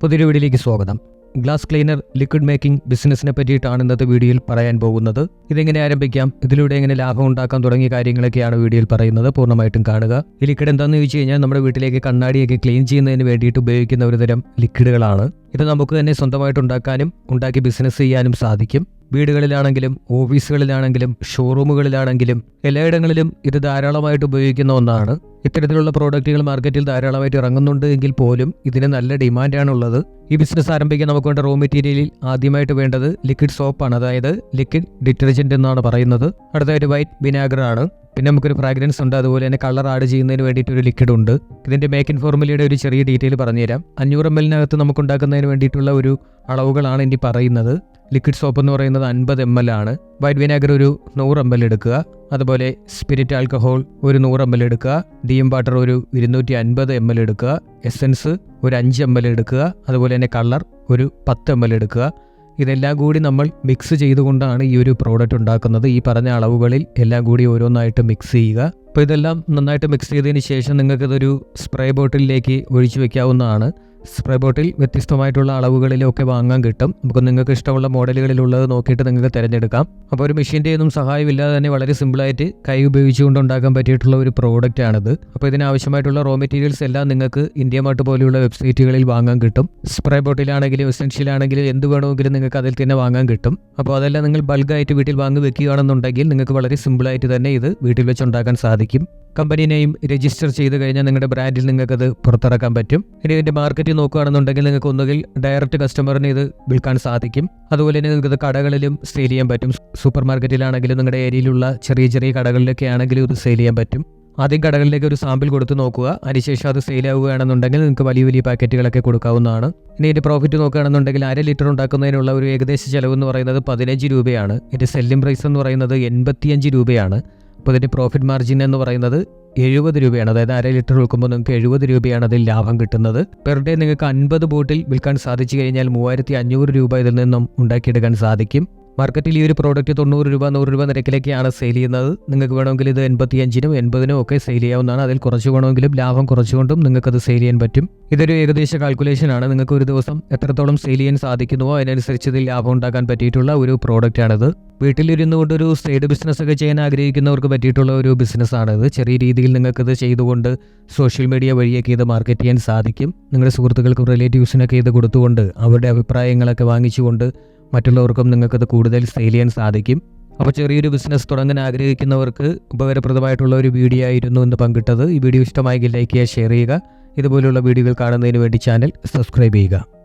പുതിയൊരു വീഡിയോയിലേക്ക് സ്വാഗതം. ഗ്ലാസ് ക്ലീനർ ലിക്വിഡ് മേക്കിംഗ് ബിസിനസ്സിനെ പറ്റിയിട്ടാണ് ഇന്നത്തെ വീഡിയോയിൽ പറയാൻ പോകുന്നത്. ഇതെങ്ങനെ ആരംഭിക്കാം ഇതിലൂടെ എങ്ങനെ ലാഭം ഉണ്ടാക്കാൻ തുടങ്ങിയ കാര്യങ്ങളൊക്കെയാണ് വീഡിയോയിൽ പറയുന്നത്. പൂർണമായിട്ടും കാണുക. ഈ ലിക്വിഡ് എന്താണെന്ന് ചോദിച്ചു കഴിഞ്ഞാൽ നമ്മുടെ വീട്ടിലേക്ക് കണ്ണാടിയൊക്കെ ക്ലീൻ ചെയ്യുന്നതിന് വേണ്ടിയിട്ട് ഉപയോഗിക്കുന്ന ഒരുതരം ലിക്വിഡുകളാണ്. ഇത് നമുക്ക് തന്നെ സ്വന്തമായിട്ട് ഉണ്ടാക്കാനും ഉണ്ടാക്കി ബിസിനസ് ചെയ്യാനും സാധിക്കും. വീടുകളിലാണെങ്കിലും ഓഫീസുകളിലാണെങ്കിലും ഷോറൂമുകളിലാണെങ്കിലും എല്ലായിടങ്ങളിലും ഇത് ധാരാളമായിട്ട് ഉപയോഗിക്കുന്ന ഒന്നാണ്. ഇത്തരത്തിലുള്ള പ്രോഡക്റ്റുകൾ മാർക്കറ്റിൽ ധാരാളമായിട്ട് ഇറങ്ങുന്നുണ്ട് എങ്കിൽ പോലും ഇതിന് നല്ല ഡിമാൻഡാണുള്ളത്. ഈ ബിസിനസ് ആരംഭിക്കാൻ നമുക്ക് വേണ്ട റോ മെറ്റീരിയലിൽ ആദ്യമായിട്ട് വേണ്ടത് ലിക്വിഡ് സോപ്പാണ് അതായത് ലിക്വിഡ് ഡിറ്റർജന്റ് എന്നാണ് പറയുന്നത്. അടുത്തതായിട്ട് വൈറ്റ് വിനാഗർ ആണ്. പിന്നെ നമുക്കൊരു ഫ്രാഗ്രൻസ് ഉണ്ട്. അതുപോലെ തന്നെ കളർ ആഡ് ചെയ്യുന്നതിന് വേണ്ടിയിട്ട് ഒരു ലിക്വിഡ് ഉണ്ട്. ഇതിന്റെ മേക്കിൻ ഫോർമുലയുടെ ഒരു ചെറിയ ഡീറ്റെയിൽ പറഞ്ഞുതരാം. അഞ്ഞൂറ് എം എല്ലിനകത്ത് നമുക്ക് ഉണ്ടാക്കുന്നതിന് വേണ്ടിയിട്ടുള്ള ഒരു അളവുകളാണ് ഇനി പറയുന്നത്. ലിക്വിഡ് സോപ്പ് എന്ന് പറയുന്നത് അൻപത് എം എൽ ആണ്. വൈറ്റ് വിനാഗർ ഒരു നൂറ് എം എൽ എടുക്കുക. അതുപോലെ സ്പിരിറ്റ് ആൽക്കഹോൾ ഒരു നൂറ് എം എൽ എടുക്കുക. ഡിയം വാട്ടർ ഒരു ഇരുന്നൂറ്റി അൻപത് എം എൽ എടുക്കുക. എസൻസ് ഒരു അഞ്ച് എം എൽ എടുക്കുക. അതുപോലെ തന്നെ കളർ ഒരു പത്ത് എം എൽ എടുക്കുക. ഇതെല്ലാം കൂടി നമ്മൾ മിക്സ് ചെയ്തുകൊണ്ടാണ് ഈ ഒരു പ്രോഡക്റ്റ് ഉണ്ടാക്കുന്നത്. ഈ പറഞ്ഞ അളവുകളിൽ എല്ലാം കൂടി ഓരോന്നായിട്ട് മിക്സ് ചെയ്യുക. അപ്പോൾ ഇതെല്ലാം നന്നായിട്ട് മിക്സ് ചെയ്തതിന് ശേഷം നിങ്ങൾക്കിതൊരു സ്പ്രേ ബോട്ടിലേക്ക് ഒഴിച്ചു വെക്കാവുന്നതാണ്. സ്പ്രേ ബോട്ടിൽ വ്യത്യസ്തമായിട്ടുള്ള അളവുകളിലൊക്കെ വാങ്ങാൻ കിട്ടും. നമുക്ക് നിങ്ങൾക്ക് ഇഷ്ടമുള്ള മോഡലുകളിലുള്ളത് നോക്കിയിട്ട് നിങ്ങൾക്ക് തിരഞ്ഞെടുക്കാം. അപ്പോൾ ഒരു മെഷീന്റെ ഒന്നും സഹായമില്ലാതെ തന്നെ വളരെ സിമ്പിളായിട്ട് കൈ ഉപയോഗിച്ചുകൊണ്ട് ഉണ്ടാക്കാൻ പറ്റിയിട്ടുള്ള ഒരു പ്രോഡക്റ്റ് ആണിത്. അപ്പോൾ ഇതിനാവശ്യമായിട്ടുള്ള റോ മെറ്റീരിയൽസ് എല്ലാം നിങ്ങൾക്ക് ഇന്ത്യ മാർട്ട് പോലെയുള്ള വെബ്സൈറ്റുകളിൽ വാങ്ങാൻ കിട്ടും. സ്പ്രേ ബോട്ടിലാണെങ്കിലും എസെൻഷ്യലാണെങ്കിലും എന്ത് വേണമെങ്കിലും നിങ്ങൾക്ക് അതിൽ തന്നെ വാങ്ങാൻ കിട്ടും. അപ്പോൾ അതെല്ലാം നിങ്ങൾ ബൾക്കായിട്ട് വീട്ടിൽ വാങ്ങി വെക്കുകയാണെന്നുണ്ടെങ്കിൽ നിങ്ങൾക്ക് വളരെ സിമ്പിളായിട്ട് തന്നെ ഇത് വീട്ടിൽ വെച്ച് ഉണ്ടാക്കാൻ സാധിക്കും. കമ്പനി നെയിം രജിസ്റ്റർ ചെയ്ത് കഴിഞ്ഞാൽ നിങ്ങളുടെ ബ്രാൻഡിൽ നിങ്ങൾക്കത് പുറത്തിറക്കാൻ പറ്റും. ഇനി ഇതിന്റെ മാർക്കറ്റ് നോക്കുകയാണെന്നുണ്ടെങ്കിൽ നിങ്ങൾക്ക് ഒന്നുകിൽ ഡയറക്റ്റ് കസ്റ്റമറിന് ഇത് വിൽക്കാൻ സാധിക്കും. അതുപോലെ തന്നെ നിങ്ങൾക്ക് കടകളിലും സെയിൽ ചെയ്യാൻ പറ്റും. സൂപ്പർ മാർക്കറ്റിലാണെങ്കിലും നിങ്ങളുടെ ഏരിയയിലുള്ള ചെറിയ ചെറിയ കടകളിലൊക്കെ ആണെങ്കിലും ഇത് സെയിൽ ചെയ്യാൻ പറ്റും. ആദ്യം കടകളിലേക്ക് ഒരു സാമ്പിൾ കൊടുത്ത് നോക്കുക. അതിനുശേഷം അത് സെയിൽ ആവുകയാണെന്നുണ്ടെങ്കിൽ നിങ്ങൾക്ക് വലിയ വലിയ പാക്കറ്റുകളൊക്കെ കൊടുക്കാവുന്നതാണ്. ഇനി ഇതിന്റെ പ്രോഫിറ്റ് നോക്കുകയാണെന്നുണ്ടെങ്കിൽ അര ലിറ്റർ ഉണ്ടാക്കുന്നതിനുള്ള ഒരു ഏകദേശ ചിലവ് എന്ന് പറയുന്നത് പതിനഞ്ച് രൂപയാണ്. ഇതിന്റെ സെല്ലിംഗ് പ്രൈസ് എന്ന് പറയുന്നത് എൺപത്തിയഞ്ച് രൂപയാണ്. അപ്പോൾ ഇതിന്റെ പ്രോഫിറ്റ് മാർജിൻ എന്ന് പറയുന്നത് എഴുപത് രൂപയാണ്. അതായത് അര ലിറ്റർ വിൽക്കുമ്പോൾ നിങ്ങൾക്ക് എഴുപത് രൂപയാണ് അതിൽ ലാഭം കിട്ടുന്നത്. പെർ ഡേ നിങ്ങൾക്ക് അൻപത് ബോട്ടിൽ വിൽക്കാൻ സാധിച്ചു കഴിഞ്ഞാൽ മൂവായിരത്തി അഞ്ഞൂറ് രൂപ ഇതിൽ നിന്നും ഉണ്ടാക്കിയെടുക്കാൻ സാധിക്കും. മാർക്കറ്റിൽ ഈ ഒരു പ്രോഡക്റ്റ് തൊണ്ണൂറ് രൂപ നൂറ് രൂപ നിരക്കിലേക്കാണ് സെയിൽ ചെയ്യുന്നത്. നിങ്ങൾക്ക് വേണമെങ്കിൽ ഇത് എൺപത്തിയഞ്ചിനും എൺപതിനും ഒക്കെ സെയിൽ ചെയ്യാവുന്നതാണ്. അതിൽ കുറച്ച് വേണമെങ്കിലും ലാഭം കുറച്ചുകൊണ്ടും നിങ്ങൾക്കത് സെയിൽ ചെയ്യാൻ പറ്റും. ഇതൊരു ഏകദേശ കാൽക്കുലേഷൻ ആണ്. നിങ്ങൾക്ക് ഒരു ദിവസം എത്രത്തോളം സെയിൽ ചെയ്യാൻ സാധിക്കുന്നുവോ അതിനനുസരിച്ച് ഇതിൽ ലാഭം ഉണ്ടാക്കാൻ പറ്റിയിട്ടുള്ള ഒരു പ്രോഡക്റ്റ് ആണിത്. വീട്ടിലിരുന്നു കൊണ്ടൊരു സൈഡ് ബിസിനസ് ഒക്കെ ചെയ്യാൻ ആഗ്രഹിക്കുന്നവർക്ക് പറ്റിയിട്ടുള്ള ഒരു ബിസിനസ്സാണിത് ചെറിയ രീതിയിൽ നിങ്ങൾക്കിത് ചെയ്തുകൊണ്ട് സോഷ്യൽ മീഡിയ വഴിയൊക്കെ ഇത് മാർക്കറ്റ് ചെയ്യാൻ സാധിക്കും. നിങ്ങളുടെ സുഹൃത്തുക്കൾക്കും റിലേറ്റീവ്സിനൊക്കെ ഇത് കൊടുത്തുകൊണ്ട് അവരുടെ അഭിപ്രായങ്ങളൊക്കെ വാങ്ങിച്ചുകൊണ്ട് മറ്റുള്ളവർക്കും നിങ്ങൾക്കത് കൂടുതൽ സെയിൽ ചെയ്യാൻ സാധിക്കും. അപ്പോൾ ചെറിയൊരു ബിസിനസ് തുടങ്ങാൻ ആഗ്രഹിക്കുന്നവർക്ക് ഉപകാരപ്രദമായിട്ടുള്ള ഒരു വീഡിയോ ആയിരുന്നു എന്ന് പങ്കിട്ടത്. ഈ വീഡിയോ ഇഷ്ടമായെങ്കിൽ ലൈക്ക് ചെയ്യുക ഷെയർ ചെയ്യുക. ഇതുപോലുള്ള വീഡിയോകൾ കാണുന്നതിന് വേണ്ടി ചാനൽ സബ്സ്ക്രൈബ് ചെയ്യുക.